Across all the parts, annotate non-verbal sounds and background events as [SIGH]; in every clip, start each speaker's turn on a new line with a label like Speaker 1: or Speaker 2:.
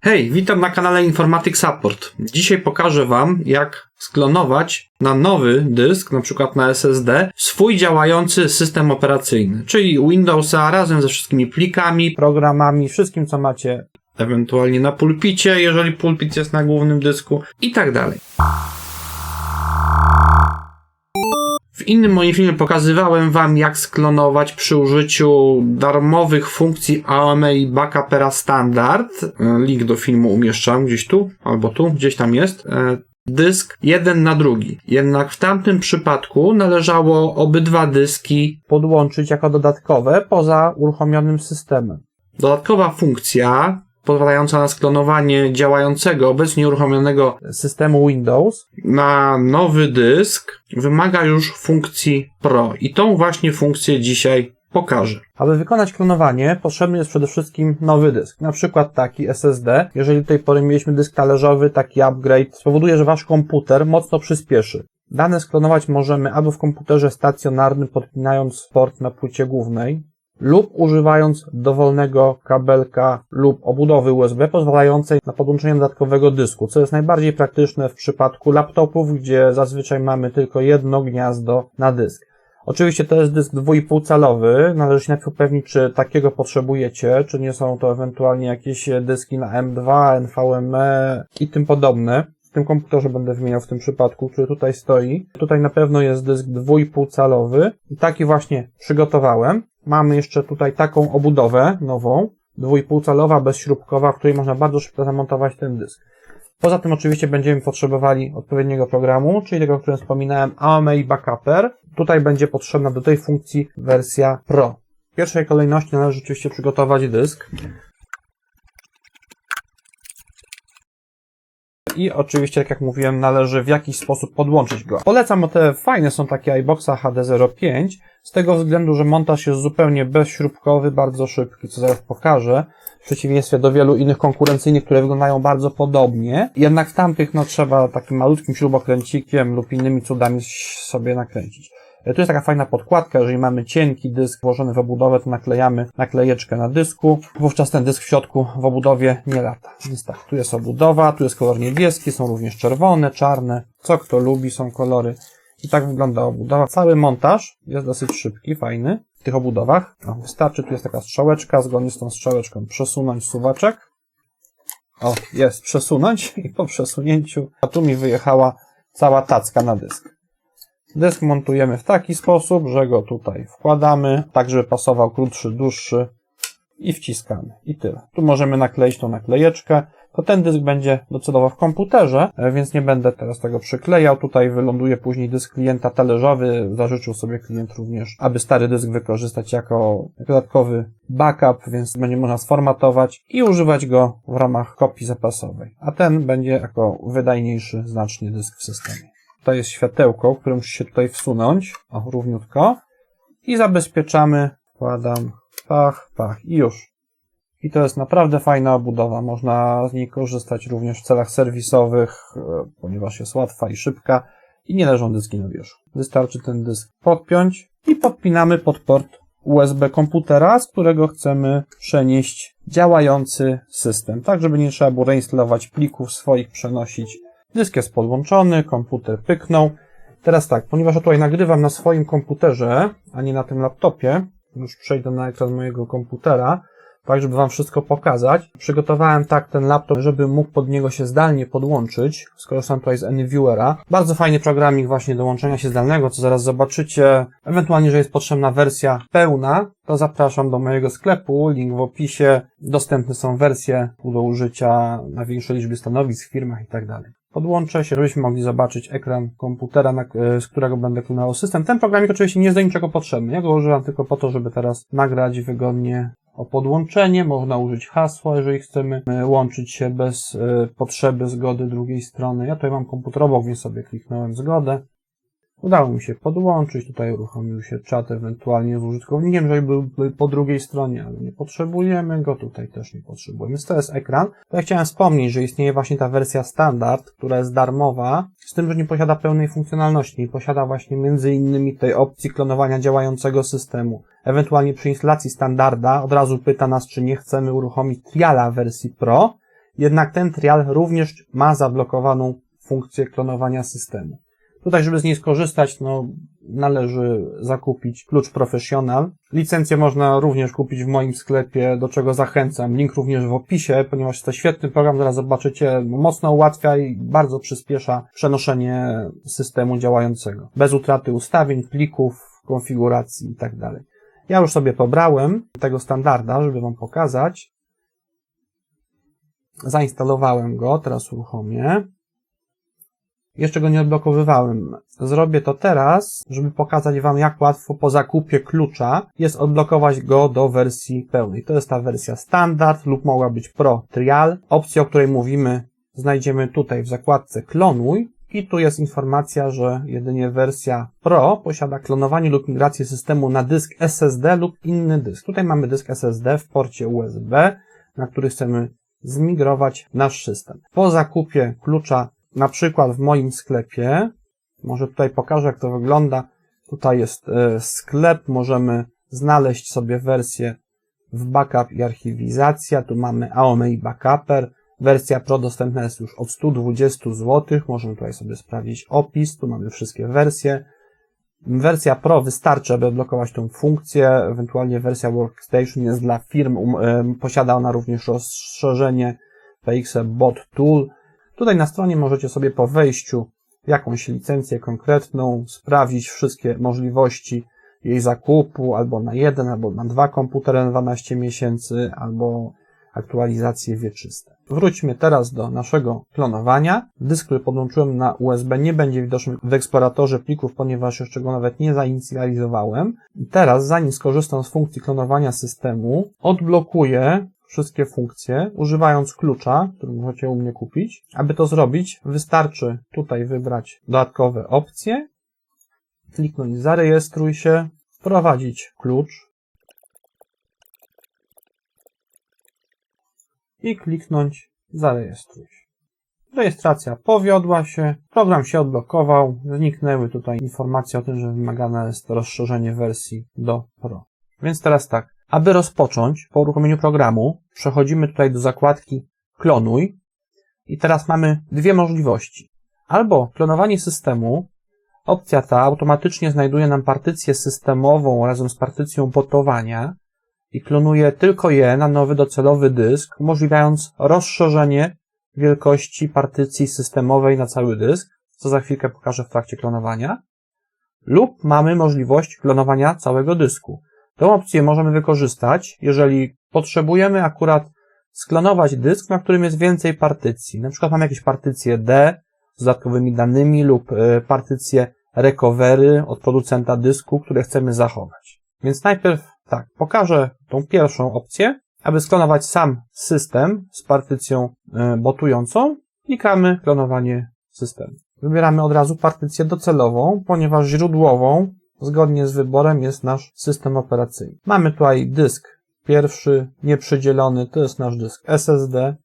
Speaker 1: Hej, witam na kanale Informatic Support. Dzisiaj pokażę Wam, jak sklonować na nowy dysk, na przykład na SSD, swój działający system operacyjny, czyli Windowsa razem ze wszystkimi plikami, programami, wszystkim co macie ewentualnie na pulpicie, jeżeli pulpit jest na głównym dysku i tak dalej. W innym moim filmie pokazywałem Wam, jak sklonować przy użyciu darmowych funkcji AOME Backupera Standard. E, Link do filmu umieszczam gdzieś tu, albo tu, gdzieś tam jest. E, Dysk jeden na drugi. Jednak w tamtym przypadku należało obydwa dyski podłączyć jako dodatkowe poza uruchomionym systemem. Dodatkowa funkcja pozwalająca na sklonowanie działającego, obecnie uruchomionego systemu Windows na nowy dysk wymaga już funkcji Pro i tą właśnie funkcję dzisiaj pokażę. Aby wykonać klonowanie, potrzebny jest przede wszystkim nowy dysk, na przykład taki SSD. Jeżeli do tej pory mieliśmy dysk talerzowy, taki upgrade spowoduje, że wasz komputer mocno przyspieszy. Dane sklonować możemy albo w komputerze stacjonarnym podpinając port na płycie głównej, lub używając dowolnego kabelka lub obudowy USB pozwalającej na podłączenie dodatkowego dysku, co jest najbardziej praktyczne w przypadku laptopów, gdzie zazwyczaj mamy tylko jedno gniazdo na dysk. Oczywiście to jest dysk 2,5 calowy, należy się najpierw upewnić, czy takiego potrzebujecie, czy nie są to ewentualnie jakieś dyski na M2, NVMe i tym podobne. W tym komputerze będę wymieniał w tym przypadku, który tutaj stoi. Tutaj na pewno jest dysk 2,5 calowy taki właśnie przygotowałem. Mamy jeszcze tutaj taką obudowę nową, 2,5 calowa, bezśrubkowa, w której można bardzo szybko zamontować ten dysk. Poza tym oczywiście będziemy potrzebowali odpowiedniego programu, czyli tego, o którym wspominałem, AMI Backuper. Tutaj będzie potrzebna do tej funkcji wersja Pro. W pierwszej kolejności należy oczywiście przygotować dysk. I oczywiście, tak jak mówiłem, należy w jakiś sposób podłączyć go. Polecam, te fajne są takie iBoxa HD05, z tego względu, że montaż jest zupełnie bezśrubkowy, bardzo szybki, co zaraz pokażę, w przeciwieństwie do wielu innych konkurencyjnych, które wyglądają bardzo podobnie. Jednak w tamtych, no, trzeba takim malutkim śrubokręcikiem lub innymi cudami sobie nakręcić. Tu jest taka fajna podkładka, jeżeli mamy cienki dysk włożony w obudowę, to naklejamy naklejeczkę na dysku. Wówczas ten dysk w środku w obudowie nie lata. Więc tak, tu jest obudowa, tu jest kolor niebieski, są również czerwone, czarne. Co kto lubi, są kolory. I tak wygląda obudowa. Cały montaż jest dosyć szybki, fajny w tych obudowach. Wystarczy, tu jest taka strzałeczka, zgodnie z tą strzałeczką przesunąć suwaczek. O, jest, przesunąć [LAUGHS] i po przesunięciu, a tu mi wyjechała cała tacka na dysk. Dysk montujemy w taki sposób, że go tutaj wkładamy, tak żeby pasował krótszy, dłuższy i wciskamy. I tyle. Tu możemy nakleić tą naklejeczkę. To ten dysk będzie docelowo w komputerze, więc nie będę teraz tego przyklejał. Tutaj wyląduje później dysk klienta talerzowy. Zażyczył sobie klient również, aby stary dysk wykorzystać jako dodatkowy backup, więc będzie można sformatować i używać go w ramach kopii zapasowej. A ten będzie jako wydajniejszy znacznie dysk w systemie. To jest światełko, które musi się tutaj wsunąć, o, równiutko. I zabezpieczamy, wkładam, pach, pach i już. I to jest naprawdę fajna obudowa. Można z niej korzystać również w celach serwisowych, e, ponieważ jest łatwa i szybka i nie leżą dyski na wierzchu. Wystarczy ten dysk podpiąć i podpinamy pod port USB komputera, z którego chcemy przenieść działający system, tak żeby nie trzeba było reinstalować plików swoich, przenosić Dysk jest podłączony, komputer pyknął. Teraz tak, ponieważ ja tutaj nagrywam na swoim komputerze, a nie na tym laptopie, już przejdę na ekran mojego komputera, tak żeby Wam wszystko pokazać. Przygotowałem tak ten laptop, żeby mógł pod niego się zdalnie podłączyć. Skorzystam tutaj z AnyViewera. Bardzo fajny programik właśnie do łączenia się zdalnego, co zaraz zobaczycie. Ewentualnie, że jest potrzebna wersja pełna, to zapraszam do mojego sklepu, link w opisie. Dostępne są wersje do użycia na większej liczbie stanowisk firmach i tak podłączę się, żebyśmy mogli zobaczyć ekran komputera, na, e, z którego będę klonował system. Ten programik oczywiście nie jest do niczego potrzebny. Ja go używam tylko po to, żeby teraz nagrać wygodnie o podłączenie. Można użyć hasła, jeżeli chcemy e, łączyć się bez e, potrzeby zgody drugiej strony. Ja tutaj mam komputer obok, więc sobie kliknąłem zgodę. Udało mi się podłączyć, tutaj uruchomił się czat ewentualnie z użytkownikiem, żeby był po drugiej stronie, ale nie potrzebujemy go, tutaj też nie potrzebujemy. Więc to jest ekran. To ja chciałem wspomnieć, że istnieje właśnie ta wersja standard, która jest darmowa, z tym, że nie posiada pełnej funkcjonalności, nie posiada właśnie między innymi tej opcji klonowania działającego systemu. Ewentualnie przy instalacji standarda od razu pyta nas, czy nie chcemy uruchomić triala wersji Pro, jednak ten trial również ma zablokowaną funkcję klonowania systemu. Tutaj, żeby z niej skorzystać, no, należy zakupić klucz Professional. Licencję można również kupić w moim sklepie, do czego zachęcam. Link również w opisie, ponieważ to świetny program, zaraz zobaczycie, mocno ułatwia i bardzo przyspiesza przenoszenie systemu działającego. Bez utraty ustawień, plików, konfiguracji itd. tak Ja już sobie pobrałem tego standarda, żeby Wam pokazać. Zainstalowałem go, teraz uruchomię. Jeszcze go nie odblokowywałem. Zrobię to teraz, żeby pokazać Wam, jak łatwo po zakupie klucza jest odblokować go do wersji pełnej. To jest ta wersja standard lub mogła być Pro Trial. Opcję, o której mówimy, znajdziemy tutaj w zakładce Klonuj. I tu jest informacja, że jedynie wersja Pro posiada klonowanie lub migrację systemu na dysk SSD lub inny dysk. Tutaj mamy dysk SSD w porcie USB, na który chcemy zmigrować nasz system. Po zakupie klucza na przykład w moim sklepie, może tutaj pokażę jak to wygląda, tutaj jest e, sklep, możemy znaleźć sobie wersję w backup i archiwizacja, tu mamy AOMEI Backuper, wersja Pro dostępna jest już od 120 zł, możemy tutaj sobie sprawdzić opis, tu mamy wszystkie wersje, Wersja Pro wystarczy, aby odblokować tą funkcję, ewentualnie wersja Workstation jest dla firm, um, posiada ona również rozszerzenie PX Bot Tool, Tutaj na stronie możecie sobie po wejściu jakąś licencję konkretną sprawdzić wszystkie możliwości jej zakupu albo na jeden, albo na dwa komputery na 12 miesięcy, albo aktualizacje wieczyste. Wróćmy teraz do naszego klonowania. Dysk, który podłączyłem na USB nie będzie widoczny w eksploratorze plików, ponieważ jeszcze go nawet nie zainicjalizowałem. I teraz, zanim skorzystam z funkcji klonowania systemu, odblokuję wszystkie funkcje, używając klucza, który możecie u mnie kupić. Aby to zrobić, wystarczy tutaj wybrać dodatkowe opcje, kliknąć zarejestruj się, wprowadzić klucz i kliknąć zarejestruj się. Rejestracja powiodła się, program się odblokował, zniknęły tutaj informacje o tym, że wymagane jest rozszerzenie wersji do Pro. Więc teraz tak, aby rozpocząć po uruchomieniu programu, przechodzimy tutaj do zakładki Klonuj i teraz mamy dwie możliwości. Albo klonowanie systemu, opcja ta automatycznie znajduje nam partycję systemową razem z partycją botowania i klonuje tylko je na nowy docelowy dysk, umożliwiając rozszerzenie wielkości partycji systemowej na cały dysk, co za chwilkę pokażę w trakcie klonowania. Lub mamy możliwość klonowania całego dysku. Tą opcję możemy wykorzystać, jeżeli potrzebujemy akurat sklonować dysk, na którym jest więcej partycji. Na przykład mamy jakieś partycje D z dodatkowymi danymi lub e, partycje recovery od producenta dysku, które chcemy zachować. Więc najpierw tak, pokażę tą pierwszą opcję. Aby sklonować sam system z partycją e, botującą, klikamy klonowanie systemu. Wybieramy od razu partycję docelową, ponieważ źródłową zgodnie z wyborem jest nasz system operacyjny. Mamy tutaj dysk pierwszy, nieprzydzielony, to jest nasz dysk SSD.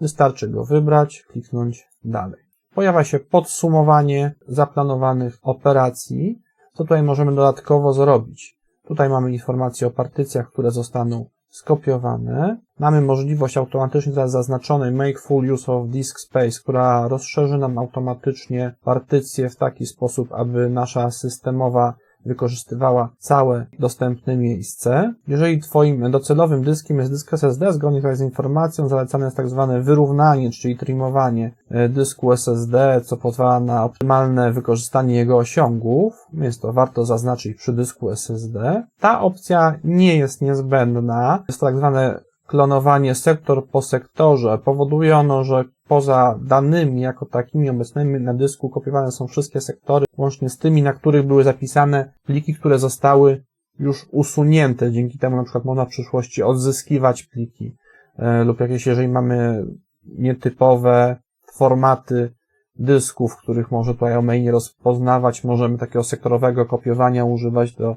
Speaker 1: Wystarczy go wybrać, kliknąć dalej. Pojawia się podsumowanie zaplanowanych operacji. Co tutaj możemy dodatkowo zrobić? Tutaj mamy informacje o partycjach, które zostaną skopiowane. Mamy możliwość automatycznie teraz zaznaczonej Make Full Use of Disk Space, która rozszerzy nam automatycznie partycje w taki sposób, aby nasza systemowa wykorzystywała całe dostępne miejsce. Jeżeli Twoim docelowym dyskiem jest dysk SSD, zgodnie z informacją zalecane jest tak zwane wyrównanie, czyli trimowanie e, dysku SSD, co pozwala na optymalne wykorzystanie jego osiągów, więc to warto zaznaczyć przy dysku SSD. Ta opcja nie jest niezbędna. Jest to tak zwane klonowanie sektor po sektorze. Powoduje ono, że poza danymi jako takimi obecnymi na dysku kopiowane są wszystkie sektory, łącznie z tymi, na których były zapisane pliki, które zostały już usunięte. Dzięki temu na przykład można w przyszłości odzyskiwać pliki e, lub jakieś, jeżeli mamy nietypowe formaty dysków, których może tutaj nie rozpoznawać, możemy takiego sektorowego kopiowania używać do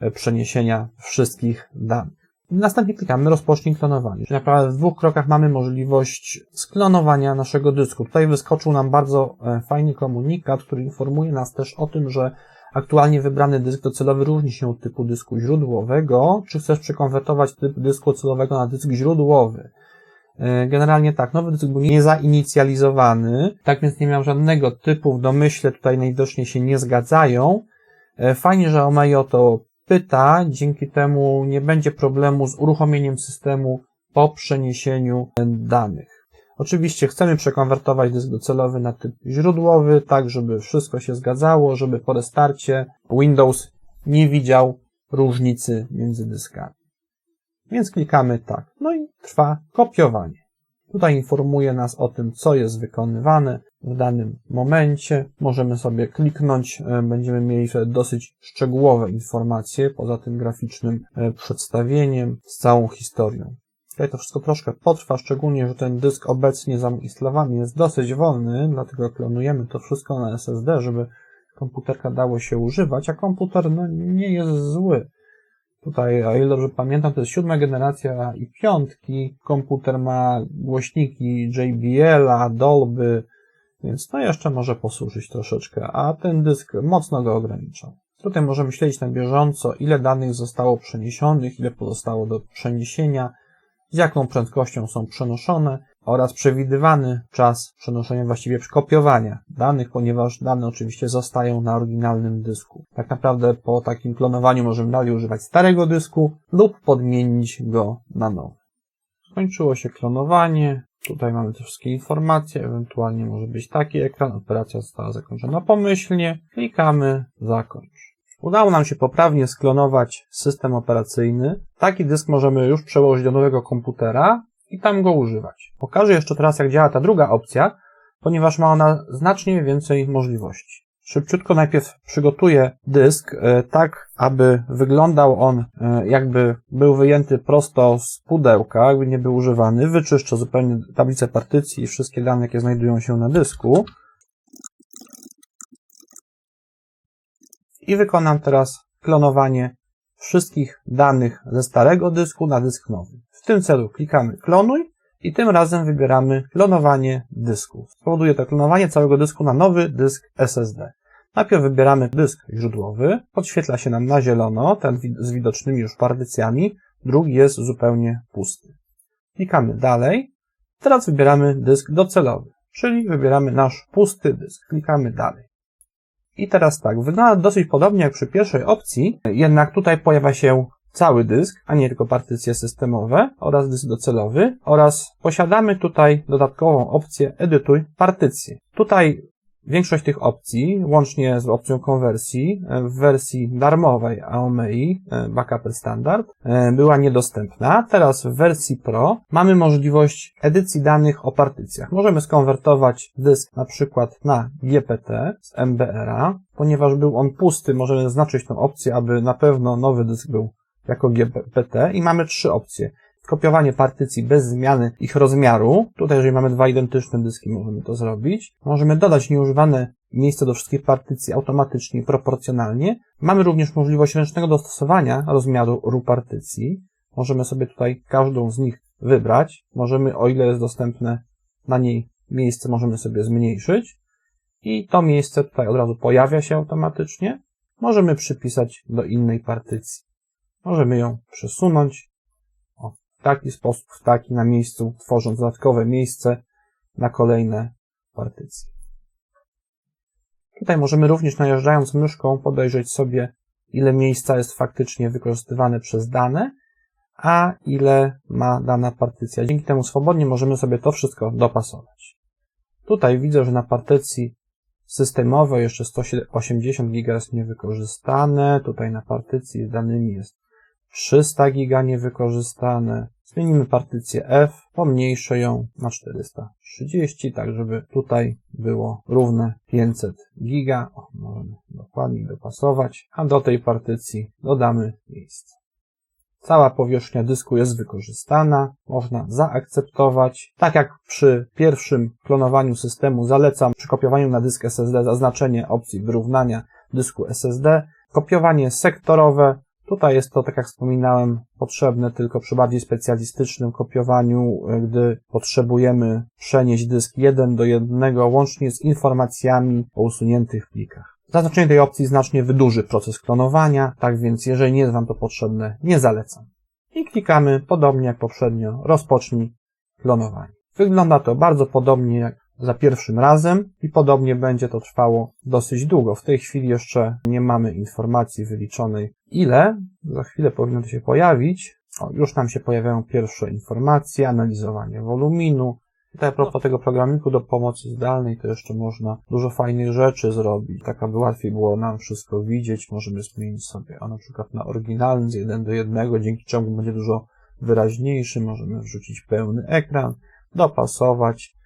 Speaker 1: e, przeniesienia wszystkich danych. Następnie klikamy rozpocznij klonowanie. Czyli naprawdę w dwóch krokach mamy możliwość sklonowania naszego dysku. Tutaj wyskoczył nam bardzo e, fajny komunikat, który informuje nas też o tym, że aktualnie wybrany dysk docelowy różni się od typu dysku źródłowego. Czy chcesz przekonwertować typ dysku docelowego na dysk źródłowy? E, Generalnie tak, nowy dysk był nie zainicjalizowany, tak więc nie miał żadnego typu w domyśle, tutaj najwidoczniej się nie zgadzają. E, Fajnie, że Omei o to pyta, dzięki temu nie będzie problemu z uruchomieniem systemu po przeniesieniu danych. Oczywiście chcemy przekonwertować dysk docelowy na typ źródłowy, tak żeby wszystko się zgadzało, żeby po restarcie Windows nie widział różnicy między dyskami. Więc klikamy tak. No i trwa kopiowanie. Tutaj informuje nas o tym, co jest wykonywane w danym momencie. Możemy sobie kliknąć, e, będziemy mieli dosyć szczegółowe informacje, poza tym graficznym e, przedstawieniem z całą historią. Tutaj to wszystko troszkę potrwa, szczególnie, że ten dysk obecnie zainstalowany jest dosyć wolny, dlatego klonujemy to wszystko na SSD, żeby komputerka dało się używać, a komputer no, nie jest zły. Tutaj, o ile dobrze pamiętam, to jest siódma generacja i piątki. Komputer ma głośniki JBL-a, Dolby, więc to jeszcze może posłużyć troszeczkę, a ten dysk mocno go ograniczał. Tutaj możemy śledzić na bieżąco, ile danych zostało przeniesionych, ile pozostało do przeniesienia, z jaką prędkością są przenoszone oraz przewidywany czas przenoszenia, właściwie kopiowania danych, ponieważ dane oczywiście zostają na oryginalnym dysku. Tak naprawdę po takim klonowaniu możemy dalej używać starego dysku lub podmienić go na nowy. Skończyło się klonowanie. Tutaj mamy te wszystkie informacje, ewentualnie może być taki ekran, operacja została zakończona pomyślnie. Klikamy zakończ. Udało nam się poprawnie sklonować system operacyjny. Taki dysk możemy już przełożyć do nowego komputera i tam go używać. Pokażę jeszcze teraz, jak działa ta druga opcja, ponieważ ma ona znacznie więcej możliwości. Szybciutko najpierw przygotuję dysk e, tak, aby wyglądał on e, jakby był wyjęty prosto z pudełka, jakby nie był używany. Wyczyszczę zupełnie tablicę partycji i wszystkie dane, jakie znajdują się na dysku. I wykonam teraz klonowanie wszystkich danych ze starego dysku na dysk nowy. W tym celu klikamy klonuj i tym razem wybieramy klonowanie dysków. Spowoduje to klonowanie całego dysku na nowy dysk SSD. Najpierw wybieramy dysk źródłowy, podświetla się nam na zielono, ten z widocznymi już partycjami, drugi jest zupełnie pusty. Klikamy dalej, teraz wybieramy dysk docelowy, czyli wybieramy nasz pusty dysk. Klikamy dalej. I teraz tak, wygląda dosyć podobnie jak przy pierwszej opcji, jednak tutaj pojawia się cały dysk, a nie tylko partycje systemowe oraz dysk docelowy oraz posiadamy tutaj dodatkową opcję edytuj partycje. Tutaj większość tych opcji, łącznie z opcją konwersji w wersji darmowej AOMEI Backup Standard była niedostępna. Teraz w wersji Pro mamy możliwość edycji danych o partycjach. Możemy skonwertować dysk na przykład na GPT z MBR-a. Ponieważ był on pusty, możemy zaznaczyć tę opcję, aby na pewno nowy dysk był jako GPT i mamy trzy opcje. Kopiowanie partycji bez zmiany ich rozmiaru. Tutaj, jeżeli mamy dwa identyczne dyski, możemy to zrobić. Możemy dodać nieużywane miejsce do wszystkich partycji automatycznie proporcjonalnie. Mamy również możliwość ręcznego dostosowania rozmiaru ru partycji. Możemy sobie tutaj każdą z nich wybrać. Możemy, o ile jest dostępne na niej miejsce, możemy sobie zmniejszyć. I to miejsce tutaj od razu pojawia się automatycznie. Możemy przypisać do innej partycji. Możemy ją przesunąć o, w taki sposób, w taki na miejscu, tworząc dodatkowe miejsce na kolejne partycje. Tutaj możemy również najeżdżając myszką podejrzeć sobie, ile miejsca jest faktycznie wykorzystywane przez dane, a ile ma dana partycja. Dzięki temu swobodnie możemy sobie to wszystko dopasować. Tutaj widzę, że na partycji systemowej jeszcze 180 GB jest niewykorzystane. Tutaj na partycji z danymi jest 300 giga niewykorzystane. Zmienimy partycję F, pomniejszę ją na 430, tak żeby tutaj było równe 500 giga. O, możemy dokładnie dopasować, a do tej partycji dodamy miejsce. Cała powierzchnia dysku jest wykorzystana, można zaakceptować. Tak jak przy pierwszym klonowaniu systemu zalecam przy kopiowaniu na dysk SSD zaznaczenie opcji wyrównania dysku SSD, kopiowanie sektorowe, Tutaj jest to, tak jak wspominałem, potrzebne tylko przy bardziej specjalistycznym kopiowaniu, gdy potrzebujemy przenieść dysk jeden do jednego łącznie z informacjami o usuniętych plikach. Zaznaczenie tej opcji znacznie wydłuży proces klonowania, tak więc jeżeli nie jest Wam to potrzebne, nie zalecam. I klikamy, podobnie jak poprzednio, rozpocznij klonowanie. Wygląda to bardzo podobnie jak za pierwszym razem i podobnie będzie to trwało dosyć długo. W tej chwili jeszcze nie mamy informacji wyliczonej ile. Za chwilę powinno to się pojawić. O, już nam się pojawiają pierwsze informacje, analizowanie woluminu. Tutaj a propos tego programiku do pomocy zdalnej, to jeszcze można dużo fajnych rzeczy zrobić, tak aby łatwiej było nam wszystko widzieć. Możemy zmienić sobie, a na przykład na oryginalny z 1 do 1, dzięki czemu będzie dużo wyraźniejszy. Możemy wrzucić pełny ekran, dopasować.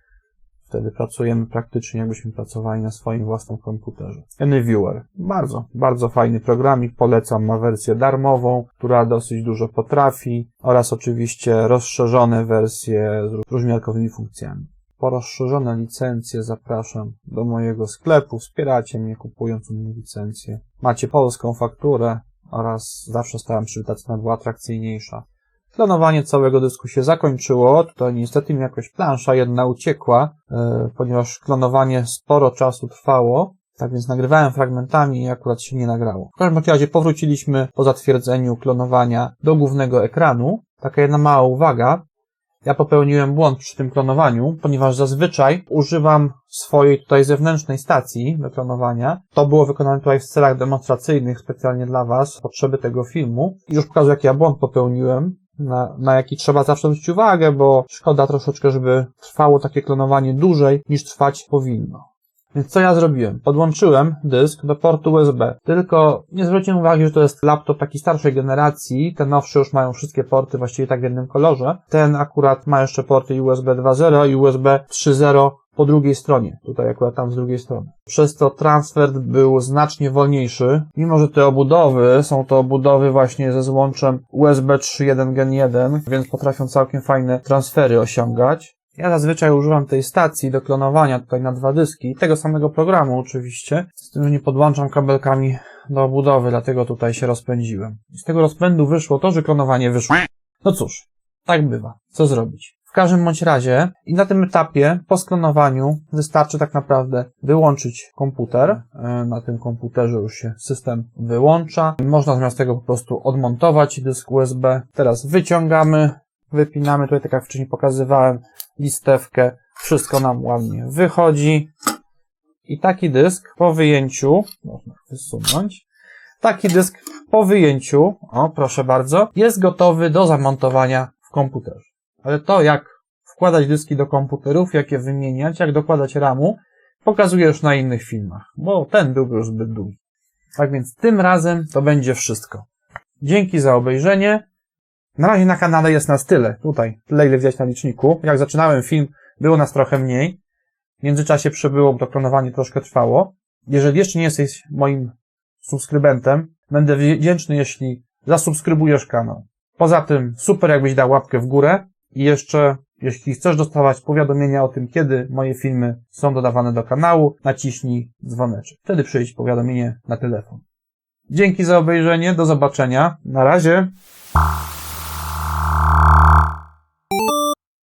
Speaker 1: Wtedy pracujemy praktycznie jakbyśmy pracowali na swoim własnym komputerze. AnyViewer. Bardzo, bardzo fajny programik. Polecam. Ma wersję darmową, która dosyć dużo potrafi oraz oczywiście rozszerzone wersje z różnorodnymi funkcjami. Po rozszerzone licencje zapraszam do mojego sklepu. Wspieracie mnie kupując u mnie licencję. Macie polską fakturę oraz zawsze staram się, żeby ta cena była atrakcyjniejsza. Klonowanie całego dysku się zakończyło. Tutaj niestety mi jakoś plansza jedna uciekła, yy, ponieważ klonowanie sporo czasu trwało. Tak więc nagrywałem fragmentami i akurat się nie nagrało. W każdym razie powróciliśmy po zatwierdzeniu klonowania do głównego ekranu. Taka jedna mała uwaga. Ja popełniłem błąd przy tym klonowaniu, ponieważ zazwyczaj używam swojej tutaj zewnętrznej stacji do klonowania. To było wykonane tutaj w celach demonstracyjnych specjalnie dla Was, potrzeby tego filmu. I już pokażę, jaki ja błąd popełniłem na, na jaki trzeba zawsze zwrócić uwagę, bo szkoda troszeczkę, żeby trwało takie klonowanie dłużej niż trwać powinno. Więc co ja zrobiłem? Podłączyłem dysk do portu USB. Tylko nie zwróciłem uwagi, że to jest laptop takiej starszej generacji. Te nowsze już mają wszystkie porty właściwie tak w jednym kolorze. Ten akurat ma jeszcze porty USB 2.0 i USB 3.0 po drugiej stronie. Tutaj akurat tam z drugiej strony. Przez to transfer był znacznie wolniejszy. Mimo, że te obudowy są to obudowy właśnie ze złączem USB 3.1 Gen 1, więc potrafią całkiem fajne transfery osiągać. Ja zazwyczaj używam tej stacji do klonowania tutaj na dwa dyski, tego samego programu oczywiście, z tym, że nie podłączam kabelkami do obudowy, dlatego tutaj się rozpędziłem. Z tego rozpędu wyszło to, że klonowanie wyszło. No cóż, tak bywa. Co zrobić? W każdym bądź razie i na tym etapie po sklonowaniu wystarczy tak naprawdę wyłączyć komputer. E, Na tym komputerze już się system wyłącza. Można zamiast tego po prostu odmontować dysk USB. Teraz wyciągamy, wypinamy, tutaj tak jak wcześniej pokazywałem, listewkę. Wszystko nam ładnie wychodzi. I taki dysk po wyjęciu, można wysunąć, taki dysk po wyjęciu, o proszę bardzo, jest gotowy do zamontowania w komputerze. Ale to jak wkładać dyski do komputerów, jak je wymieniać, jak dokładać ramu, pokazuję już na innych filmach, bo ten byłby już zbyt długi. Tak więc tym razem to będzie wszystko. Dzięki za obejrzenie. Na razie na kanale jest nas tyle. Tutaj, tyle ile widać na liczniku. Jak zaczynałem film, było nas trochę mniej. W międzyczasie przybyło, bo to klonowanie troszkę trwało. Jeżeli jeszcze nie jesteś moim subskrybentem, będę wdzięczny, jeśli zasubskrybujesz kanał. Poza tym, super jakbyś dał łapkę w górę i jeszcze, jeśli chcesz dostawać powiadomienia o tym, kiedy moje filmy są dodawane do kanału, naciśnij dzwoneczek. Wtedy przyjdzie powiadomienie na telefon. Dzięki za obejrzenie, do zobaczenia. Na razie.